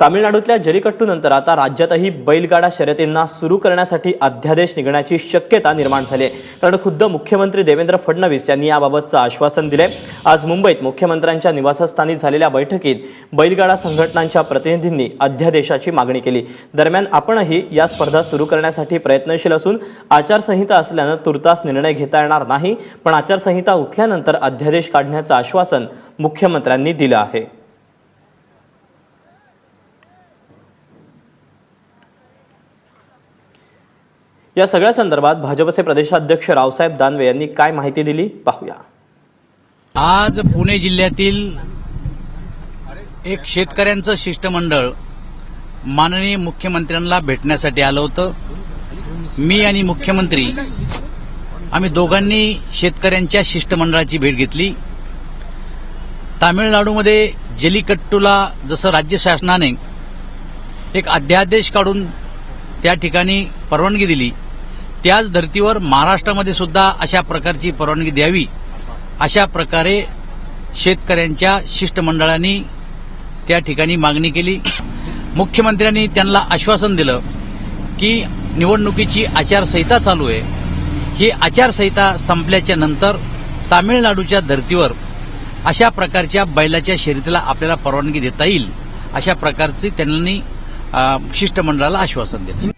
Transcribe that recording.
तामिळनाडूतल्या जलीकट्टूनंतर आता राज्यातही बैलगाडा शर्यतींना सुरू करण्यासाठी अध्यादेश निघण्याची शक्यता निर्माण झाली आहे. कारण खुद्द मुख्यमंत्री देवेंद्र फडणवीस यांनी याबाबतचं आश्वासन दिले आज मुंबईत मुख्यमंत्र्यांच्या निवासस्थानी झालेल्या बैठकीत बैलगाडा संघटनांच्या प्रतिनिधींनी अध्यादेशाची मागणी केली. दरम्यान आपणही या स्पर्धा सुरू करण्यासाठी प्रयत्नशील असून आचारसंहिता असल्यानं तुर्तास निर्णय घेता येणार नाही. पण आचारसंहिता उठल्यानंतर अध्यादेश काढण्याचं आश्वासन मुख्यमंत्र्यांनी दिलं आहे. या सगळ्या संदर्भात भाजपचे प्रदेशाध्यक्ष रावसाहेब दानवे यांनी काय माहिती दिली? पाहूया. आज पुणे जिल्ह्यातील एक शेतकऱ्यांचं शिष्टमंडळ माननीय मुख्यमंत्र्यांना भेटण्यासाठी आलं होतं. मी आणि मुख्यमंत्री आम्ही दोघांनी शेतकऱ्यांच्या शिष्टमंडळाची भेट घेतली. तामिळनाडूमध्ये जलीकट्टूला जसं राज्य शासनाने एक अध्यादेश काढून त्या ठिकाणी परवानगी दिली त्याच धर्तीवर महाराष्ट्रामध्ये सुद्धा अशा प्रकारची परवानगी द्यावी अशा प्रकारे शेतकऱ्यांच्या शिष्टमंडळांनी त्या ठिकाणी मागणी केली. मुख्यमंत्र्यांनी त्यांना आश्वासन दिलं की निवडणुकीची आचारसंहिता चालू आहे. ही आचारसंहिता संपल्याच्या नंतर तामिळनाडूच्या धर्तीवर अशा प्रकारच्या बैलाच्या शर्यतीला आपल्याला परवानगी देता येईल अशा प्रकारचे त्यांनी शिष्टमंडळाला आश्वासन दिलं.